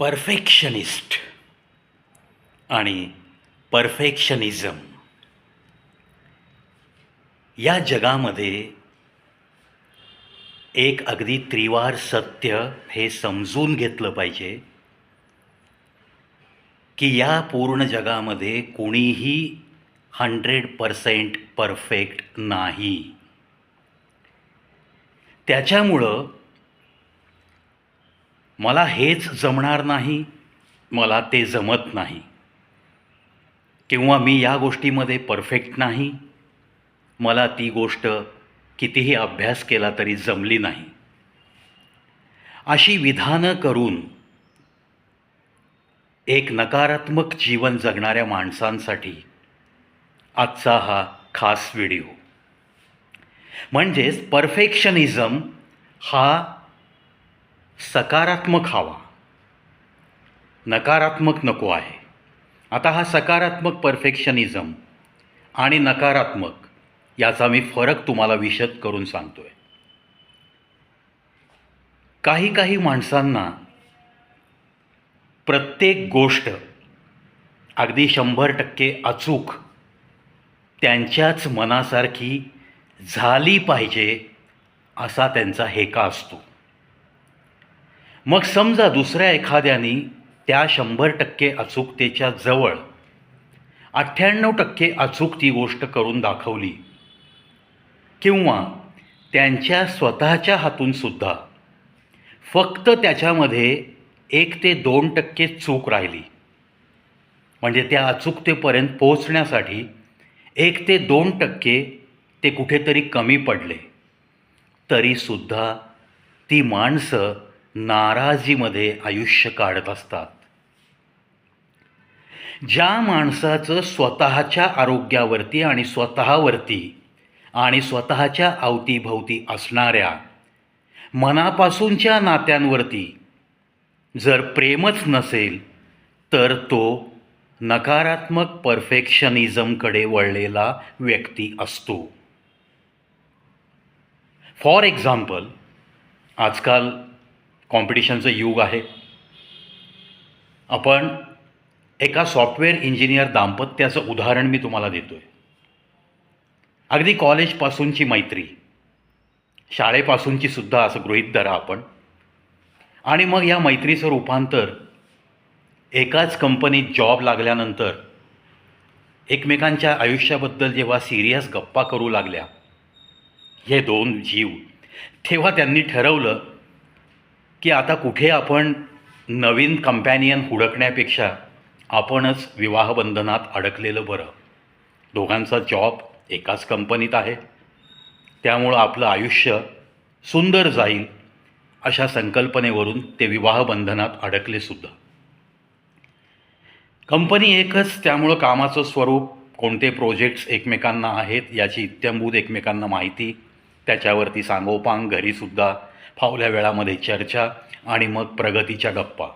Perfectionist आणि perfectionism या जगामध्ये एक अगदी त्रिवार सत्य हे समजून घेतलं पाहिजे की या पूर्ण जगामध्ये कोणीही हंड्रेड पर्सेंट परफेक्ट नाही. त्याच्यामुळं मला हेच जमणार नाही मला ते जमत नाही. किंवा मी या गोष्टीमध्ये परफेक्ट नाही मला ती गोष्ट कितीही अभ्यास केला तरी जमली नाही. अशी विधानं करून एक नकारात्मक जीवन जगणाऱ्या माणसांसाठी आजचा हा खास व्हिडिओ. म्हणजेच परफेक्शनिझम हा सकारात्मक हवा. नकारात्मक नको आहे. आता हा सकारात्मक परफेक्शनिझम आणि नकारात्मक याचा मी फरक तुम्हाला विशद करून सांगतो आहे काही काही माणसांना प्रत्येक गोष्ट अगदी शंभर टक्के अचूक त्यांच्याच मनासारखी झाली पाहिजे असा त्यांचा हेका असतो. मग समजा दुसऱ्या एखाद्याने त्या शंभर टक्के अचूकतेच्या जवळ अठ्ठ्याण्णव टक्के अचूक ती गोष्ट करून दाखवली किंवा त्यांच्या स्वतःच्या हातूनसुद्धा फक्त त्याच्यामध्ये एक ते दोन टक्के चूक राहिली. म्हणजे त्या अचूकतेपर्यंत पोहोचण्यासाठी एक ते दोन टक्के ते कुठेतरी कमी पडले. तरीसुद्धा ती माणसं नाराजीमध्ये आयुष्य काढत असतात. ज्या माणसाचं स्वतःच्या आरोग्यावरती आणि स्वतःवरती आणि स्वतःच्या अवतीभवती असणाऱ्या मनापासूनच्या नात्यांवरती जर प्रेमच नसेल तर तो नकारात्मक परफेक्शनिझमकडे वळलेला व्यक्ती असतो. फॉर एक्झाम्पल आजकाल कॉम्पिटिशनचं युग आहे. आपण एका सॉफ्टवेअर इंजिनियर दाम्पत्याचं उदाहरण मी तुम्हाला देतो आहे अगदी कॉलेजपासूनची मैत्री शाळेपासूनची सुद्धा असं गृहीत धरा आपण. आणि मग या मैत्रीचं रूपांतर एकाच कंपनीत जॉब लागल्यानंतर एकमेकांच्या आयुष्याबद्दल जेव्हा सिरियस गप्पा करू लागल्या हे दोन जीव तेव्हा त्यांनी ठरवलं की आता कुठे आपण नवीन कंपॅनियन हुडकण्यापेक्षा आपणच विवाहबंधनात अडकलेलं बरं. दोघांचा जॉब एकाच कंपनीत आहे. त्यामुळं आपलं आयुष्य सुंदर जाईल अशा संकल्पनेवरून ते विवाहबंधनात अडकले सुद्धा. कंपनी एकच त्यामुळं कामाचं स्वरूप कोणते प्रोजेक्ट्स एकमेकांना आहेत याची इत्यंभूत एकमेकांना माहिती त्याच्यावरती सांगोपांग घरीसुद्धा फावल्या वेळामध्ये चर्चा आणि मग प्रगतीच्या गप्पा.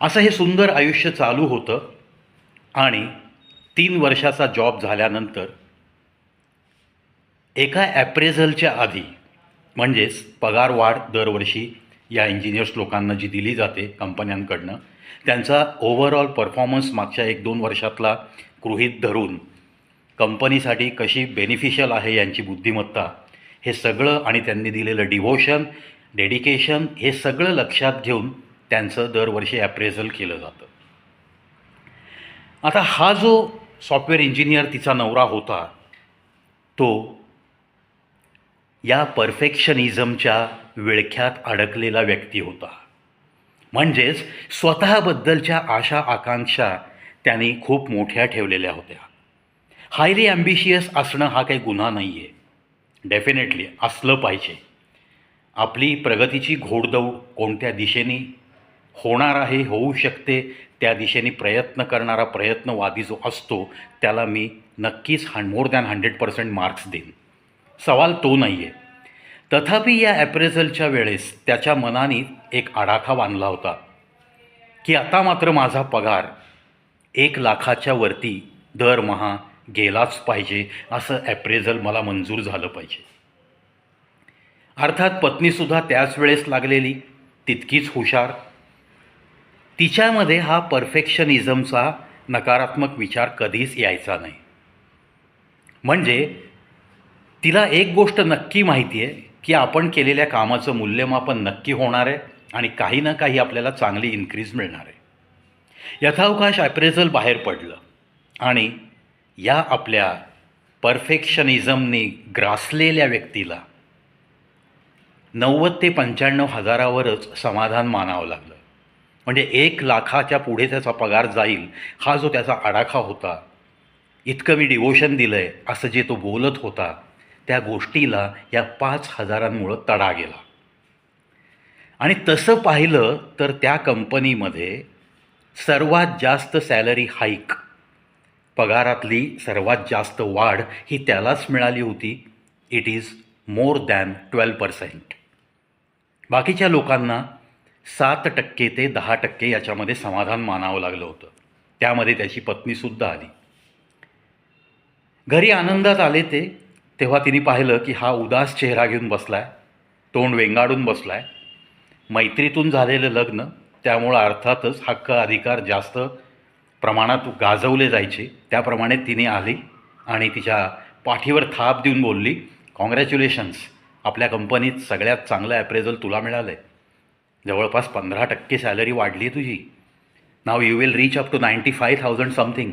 असं हे सुंदर आयुष्य चालू होतं आणि तीन वर्षाचा जॉब झाल्यानंतर एका ॲप्रेझलच्या आधी म्हणजेच पगारवाढ दरवर्षी या इंजिनियर्स लोकांना जी दिली जाते कंपन्यांकडनं त्यांचा ओव्हरऑल परफॉर्मन्स मागच्या एक दोन वर्षातला गृहीत धरून कंपनीसाठी कशी बेनिफिशियल आहे यांची बुद्धिमत्ता हे सगळं आणि त्यांनी दिलेलं डिव्होशन डेडिकेशन हे सगळं लक्षात घेऊन त्यांचं दरवर्षी ॲप्रेझल केलं जातं. आता हा जो सॉफ्टवेअर इंजिनियर तिचा नवरा होता तो या परफेक्शनिझमच्या विळख्यात अडकलेला व्यक्ती होता. म्हणजेच स्वतःबद्दलच्या आशा आकांक्षा त्यांनी खूप मोठ्या ठेवलेल्या होत्या. हायली ॲम्बिशियस असणं हा काही गुन्हा नाही आहे डेफिनेटली असलं पाहिजे. आपली प्रगतीची घोडदौड कोणत्या दिशेने होणार आहे होऊ शकते त्या दिशेने प्रयत्न करणारा प्रयत्नवादी जो असतो त्याला मी नक्कीच हं more than hundred percent marks देईन. सवाल तो नाही आहे तथापि या ॲप्रेझलच्या वेळेस त्याच्या मनाने एक आडाखा बांधला होता की आता मात्र माझा पगार एक लाखाच्या वरती दरमहा गेलाच पाहिजे असं ॲप्रेझल मला मंजूर झालं पाहिजे. अर्थात पत्नीसुद्धा त्याच वेळेस लागलेली तितकीच हुशार. तिच्यामध्ये हा परफेक्शनिझमचा नकारात्मक विचार कधीच यायचा नाही. म्हणजे तिला एक गोष्ट नक्की माहिती आहे की आपण केलेल्या कामाचं मूल्यमापन नक्की होणार आहे आणि काही ना काही आपल्याला चांगली इन्क्रीज मिळणार आहे. यथावकाश ॲप्रेझल बाहेर पडलं आणि या आपल्या परफेक्शनिझमनी ग्रासलेल्या व्यक्तीला नव्वद ते पंच्याण्णव हजारावरच समाधान मानावं लागलं. म्हणजे एक लाखाच्या पुढे त्याचा पगार जाईल हा जो त्याचा आडाखा होता इतकं मी डिवोशन दिलं आहे असं जे तो बोलत होता त्या गोष्टीला या पाच हजारांमुळं तडा गेला. आणि तसं पाहिलं तर त्या कंपनीमध्ये सर्वात जास्त सॅलरी हाईक पगारातली सर्वात जास्त वाढ ही त्यालाच मिळाली होती. It is more than twelve percent बाकीच्या लोकांना सात टक्के ते दहा टक्के याच्यामध्ये समाधान मानावं लागलं होतं. त्यामध्ये त्याची पत्नीसुद्धा आली. घरी आनंदात आले ते तेव्हा तिने पाहिलं की हा उदास चेहरा घेऊन बसलाय तोंड वेंगाडून बसलाय. मैत्रीतून झालेलं लग्न त्यामुळं अर्थातच हक्क अधिकार जास्त प्रमाणात गाजवले जायचे. त्याप्रमाणे तिने आली आणि तिच्या पाठीवर थाप देऊन बोलली कॉंग्रॅच्युलेशन्स आपल्या कंपनीत सगळ्यात चांगलं ॲप्रेझल तुला मिळालं आहे जवळपास पंधरा टक्के सॅलरी वाढली आहे तुझी. Now you will reach up to ninety five thousand something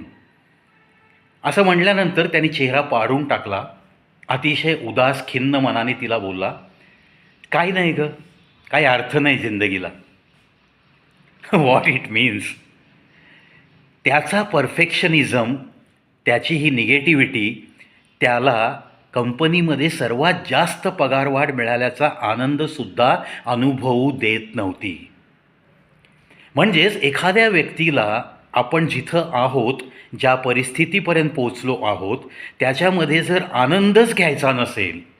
असं म्हणल्यानंतर त्यांनी चेहरा पाडून टाकला. अतिशय उदास खिन्न मनाने तिला बोलला काय नाही गं. काही अर्थ नाही जिंदगीला. वॉट इट मीन्स त्याचा परफेक्शनिझम त्याची ही निगेटिव्हिटी त्याला कंपनीमध्ये सर्वात जास्त पगारवाढ मिळाल्याचा आनंदसुद्धा अनुभवू देत नव्हती. म्हणजेच एखाद्या व्यक्तीला आपण जिथं आहोत ज्या परिस्थितीपर्यंत पोचलो आहोत त्याच्यामध्ये जर आनंदच घ्यायचा नसेल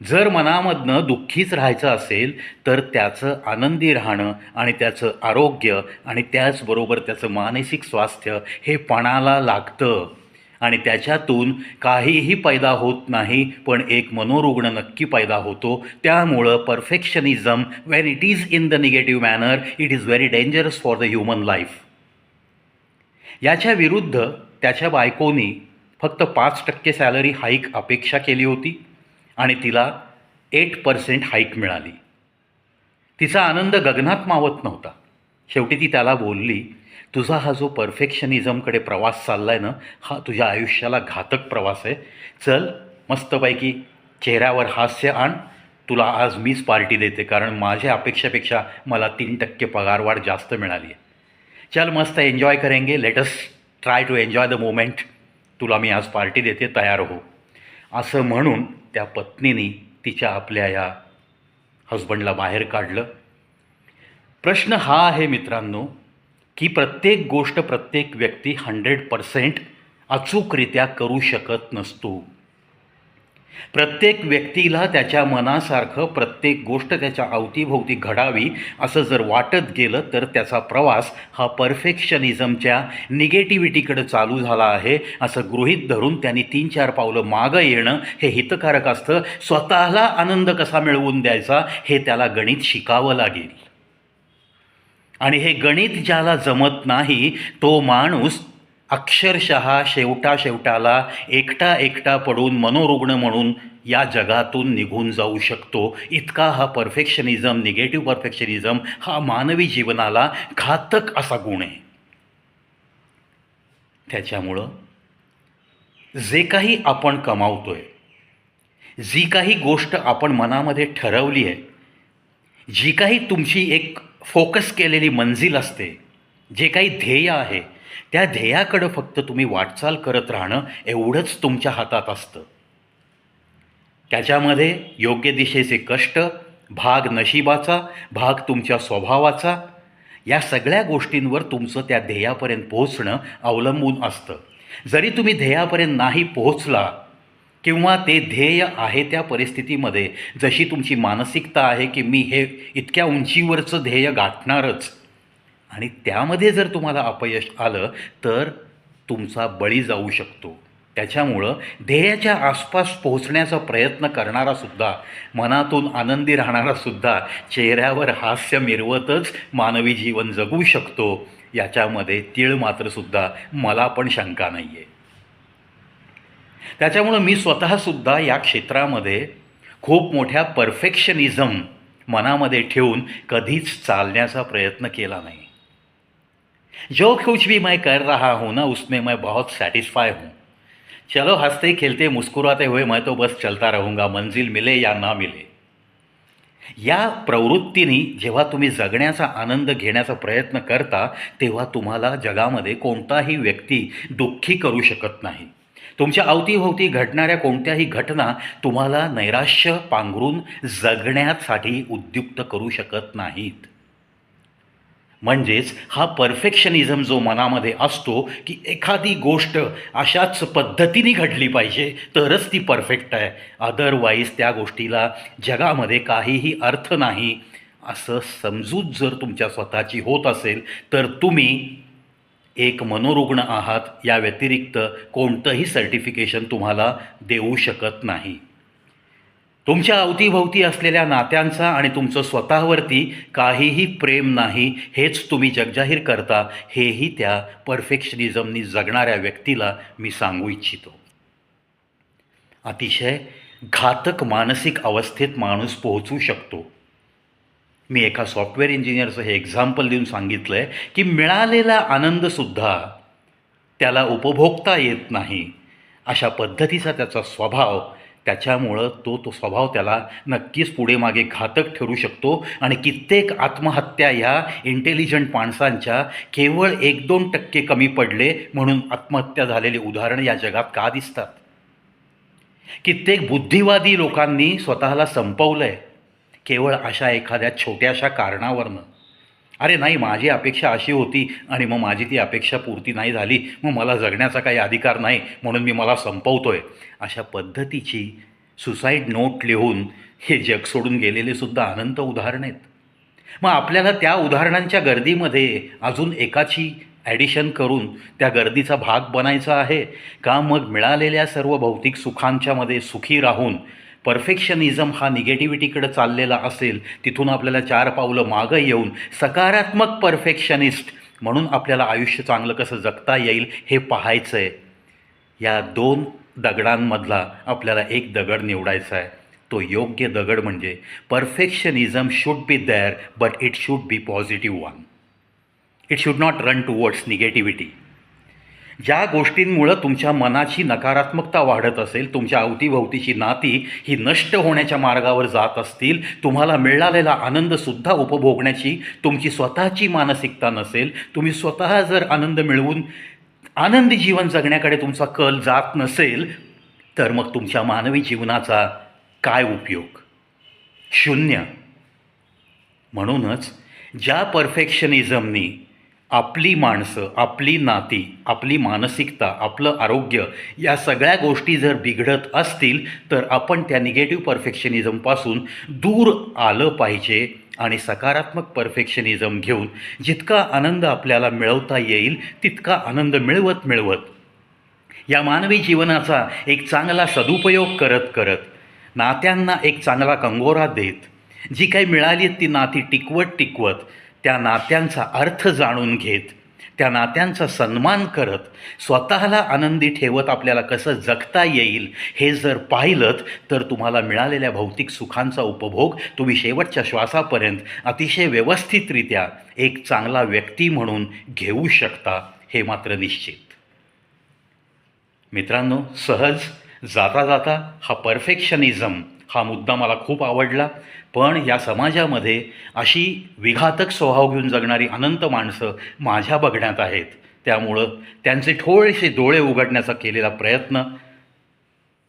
जर मनामधनं दुःखीच राहायचं असेल तर त्याचं आनंदी राहणं आणि त्याचं आरोग्य आणि त्याचबरोबर त्याचं मानसिक स्वास्थ्य हे पणाला लागतं. आणि त्याच्यातून काहीही पैदा होत नाही पण एक मनोरुग्ण नक्की पैदा होतो. त्यामुळं perfectionism when it is in the negative manner it is very dangerous for the human life याच्या विरुद्ध त्याच्या बायकोनी फक्त पाच टक्के सॅलरी हाईक अपेक्षा केली होती. आणि तिला एट पर्सेंट हाईक मिळाली. तिचा आनंद गगनात मावत नव्हता. शेवटी ती त्याला बोलली तुझा हा जो परफेक्शनिझमकडे प्रवास चालला आहे ना हा तुझ्या आयुष्याला घातक प्रवास आहे. चल मस्तपैकी चेहऱ्यावर हास्य आण. तुला आज मीच पार्टी देते कारण माझ्या अपेक्षापेक्षा मला तीन टक्के पगारवाढ जास्त मिळाली आहे चल मस्त एन्जॉय करेंगे. Let's try to enjoy the moment तुला मी आज पार्टी देते तयार हो. असं म्हणून त्या पत्नीने तिच्या आपल्या या हजबंडला बाहेर काढलं. प्रश्न हा आहे मित्रांनो की प्रत्येक गोष्ट प्रत्येक व्यक्ती हंड्रेड पर्सेंट अचूकरित्या करू शकत नसतो. प्रत्येक व्यक्तीला त्याच्या मनासारखं प्रत्येक गोष्ट त्याच्या अवतीभोवती घडावी असं जर वाटत गेलं तर त्याचा प्रवास हा परफेक्शनिझमच्या निगेटिव्हिटीकडे चालू झाला आहे असं गृहीत धरून त्यांनी तीन चार पावलं मागं येणं हे हितकारक असतं. स्वतःला आनंद कसा मिळवून द्यायचा हे त्याला गणित शिकावं लागेल. आणि हे गणित ज्याला जमत नाही तो माणूस अक्षरशः शेवटा शेवटाला एकटा एकटा पडून मनोरुग्ण म्हणून या जगातून निघून जाऊ शकतो. इतका हा परफेक्शनिझम निगेटिव्ह परफेक्शनिझम हा मानवी जीवनाला घातक असा गुण आहे. त्याच्यामुळं जे काही आपण कमावतोय जी काही गोष्ट आपण मनामध्ये ठरवली आहे जी काही तुमची एक फोकस केलेली मंजिल असते जे काही ध्येय आहे त्या ध्येयाकडं फक्त तुम्ही वाटचाल करत राहणं एवढंच तुमच्या हातात असतं. त्याच्यामध्ये योग्य दिशेचे कष्ट भाग नशिबाचा भाग तुमच्या स्वभावाचा या सगळ्या गोष्टींवर तुमचं त्या ध्येयापर्यंत पोहोचणं अवलंबून असतं. जरी तुम्ही ध्येयापर्यंत नाही पोहोचला किंवा ते ध्येय आहे त्या परिस्थितीमध्ये जशी तुमची मानसिकता आहे की मी हे इतक्या उंचीवरचं ध्येय गाठणारच आणि त्यामध्ये जर तुम्हाला अपयश आलं तर तुमचा बळी जाऊ शकतो. त्याच्यामुळं ध्येयाच्या आसपास पोहोचण्याचा प्रयत्न करणारा सुद्धा मनातून आनंदी राहणारा सुद्धा चेहऱ्यावर हास्य मिरवतच मानवी जीवन जगू शकतो याच्यामध्ये तीळ मात्र सुद्धा मला पण शंका नाही आहे त्याच्यामुळं मी स्वतःसुद्धा या क्षेत्रामध्ये खूप मोठ्या परफेक्शनिझम मनामध्ये ठेवून कधीच चालण्याचा प्रयत्न केला नाही. जो कुछ भी मैं कर रहा हूँ ना उसमें मैं बहुत सेटिस्फाई हूँ। चलो हंसते खेलते मुस्कुराते हुए मैं तो बस चलता रहूँगा मंजिल मिले या ना मिले। या प्रवृत्तीने जेव्हा तुम्ही जगण्याचा आनंद घेण्याचा प्रयत्न करता तेव्हा तुम्हाला जगामध्ये कोणताही व्यक्ती दुःखी करू शकत नाही. तुमच्या अवतीभोवती घडणाऱ्या कोणत्याही घटना तुम्हाला नैराश्य पांघरून जगण्यासाठी उद्युक्त करू शकत नाहीत. म्हणजेच हा परफेक्शनिझम जो मनामध्ये असतो की एखादी गोष्ट अशाच पद्धतीने घडली पाहिजे तरच ती परफेक्ट आहे. अदरवाईज त्या गोष्टीला जगामध्ये काहीही अर्थ नाही. असं समजूत जर तुमच्या स्वतःची होत असेल तर तुम्ही एक मनोरुग्ण आहात. या व्यतिरिक्त कोणतंही सर्टिफिकेशन तुम्हाला देऊ शकत नाही. तुमच्या अवतीभोवती असलेल्या नात्यांचा आणि तुमचं स्वतःवरती काहीही प्रेम नाही हेच तुम्ही जगजाहीर करता हेही त्या परफेक्शनिझमनी जगणाऱ्या व्यक्तीला मी सांगू इच्छितो. अतिशय घातक मानसिक अवस्थेत माणूस पोहोचू शकतो. मी एका सॉफ्टवेअर इंजिनियरचं हे एक्झाम्पल देऊन सांगितलं आहे की मिळालेला आनंदसुद्धा त्याला उपभोगता येत नाही. अशा पद्धतीचा त्याचा स्वभाव त्याच्यामुळं तो तो स्वभाव त्याला नक्कीच पुढे मागे घातक ठरू शकतो. आणि कित्येक आत्महत्या ह्या इंटेलिजंट माणसांच्या केवळ एक दोन टक्के कमी पडले म्हणून आत्महत्या झालेली उदाहरणं या जगात का दिसतात? कित्येक बुद्धिवादी लोकांनी स्वतःला संपवलं आहे केवळ अशा एखाद्या छोट्याशा कारणावरनं. अरे नाही माझी अपेक्षा अशी होती आणि मग माझी ती अपेक्षा पूर्ती नाही झाली. मग मला जगण्याचा काही अधिकार नाही म्हणून मी मला संपवतो आहे अशा पद्धतीची सुसाईड नोट लिहून हे जग सोडून गेलेले सुद्धा अनंत उदाहरणं आहेत. मग आपल्याला त्या उदाहरणांच्या गर्दीमध्ये अजून एकाची ॲडिशन करून त्या गर्दीचा भाग बनायचा आहे. का मग मिळालेल्या सर्व भौतिक सुखांच्यामध्ये सुखी राहून परफेक्शनिझम हा निगेटिव्हिटीकडे चाललेला असेल तिथून आपल्याला चार पावलं मागं येऊन सकारात्मक परफेक्शनिस्ट म्हणून आपल्याला आयुष्य चांगलं कसं जगता येईल हे पाहायचं आहे या दोन दगडांमधला आपल्याला एक दगड निवडायचा आहे. तो योग्य दगड म्हणजे perfectionism should be there but it should be positive one. It should not run towards negativity. ज्या गोष्टींमुळं तुमच्या मनाची नकारात्मकता वाढत असेल तुमच्या अवतीभोवतीची नाती ही नष्ट होण्याच्या मार्गावर जात असतील तुम्हाला मिळालेला आनंदसुद्धा उपभोगण्याची तुमची स्वतःची मानसिकता नसेल तुम्ही स्वतः जर आनंद मिळवून आनंदी जीवन जगण्याकडे तुमचा कल जात नसेल तर मग तुमच्या मानवी जीवनाचा काय उपयोग? शून्य. म्हणूनच ज्या परफेक्शनिझमनी आपली माणसं आपली नाती आपली मानसिकता आपलं आरोग्य या सगळ्या गोष्टी जर बिघडत असतील तर आपण त्या निगेटिव्ह परफेक्शनिझमपासून दूर आलं पाहिजे आणि सकारात्मक परफेक्शनिझम घेऊन जितका आनंद आपल्याला मिळवता येईल तितका आनंद मिळवत मिळवत. या मानवी जीवनाचा एक चांगला सदुपयोग करत करत नात्यांना एक चांगला कंगोरा देत. जी काही मिळाली ती नाती टिकवत टिकवत त्या नात्यांचा अर्थ जाणून घेत त्या नात्यांचा सन्मान करत स्वतःला आनंदी ठेवत आपल्याला कसं जगता येईल हे जर पाहिलं तर तुम्हाला मिळालेल्या भौतिक सुखांचा उपभोग तुम्ही शेवटच्या श्वासापर्यंत अतिशय व्यवस्थितरित्या एक चांगला व्यक्ती म्हणून घेऊ शकता हे मात्र निश्चित. मित्रांनो सहज जाता जाता हा परफेक्शनिझम हा मुद्दा मला खूप आवडला. पण या समाजामध्ये अशी विघातक स्वभाव घेऊन जगणारी अनंत माणसं माझ्या बघण्यात आहेत. त्यामुळं त्यांचे थोडेसे डोळे उघडण्याचा केलेला प्रयत्न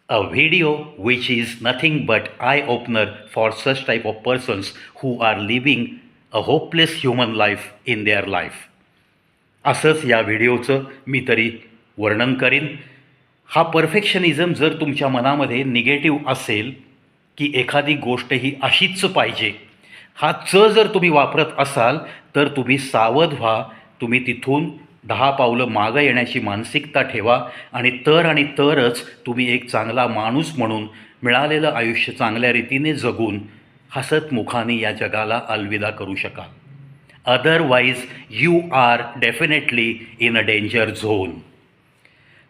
a video which is nothing but eye opener for such type of persons who are living a hopeless human life in their life असंच या व्हिडिओचं मी तरी वर्णन करीन. हा परफेक्शनिझम जर तुमच्या मनामध्ये निगेटिव्ह असेल की एखादी गोष्ट ही अशीच पाहिजे. हा च जर तुम्ही वापरत असाल तर तुम्ही सावध व्हा. तुम्ही तिथून दहा पावलं मागं येण्याची मानसिकता ठेवा आणि तर आणि तरच तुम्ही एक चांगला माणूस म्हणून मिळालेलं आयुष्य चांगल्या रीतीने जगून हसतमुखाने या जगाला अलविदा करू शकाल. Otherwise you are definitely in a danger zone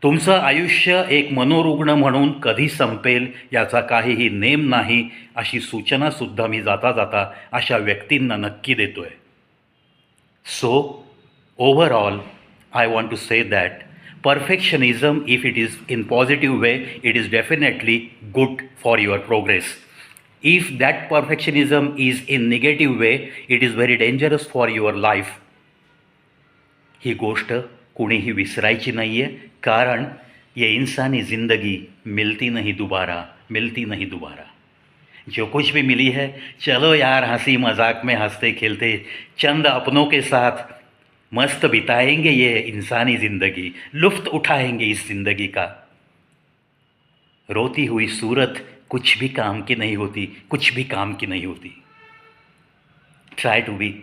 तुमचं आयुष्य एक मनोरुग्ण म्हणून कधी संपेल याचा काहीही नेम नाही अशी सूचनासुद्धा मी जाता जाता अशा व्यक्तींना नक्की देतो आहे so overall I want to say that perfectionism if it is in positive way it is definitely good for your progress if that perfectionism is in negative way it is very dangerous for your life ही गोष्ट कुणीही विसरायची नाही आहे कारण ये इंसानी ज़िंदगी मिलती नहीं दोबारा, मिलती नहीं दोबारा. जो कुछ भी मिली है, चलो यार हँसी मज़ाक में हँसते खेलते, चंद अपनों के साथ मस्त बिताएँगे ये इंसानी ज़िंदगी, लुफ्त उठाएँगे इस ज़िंदगी का. रोती हुई सूरत कुछ भी काम की नहीं होती, कुछ भी काम की नहीं होती. Try to be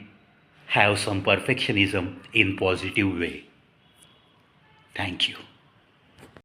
have some perfectionism in positive way thank you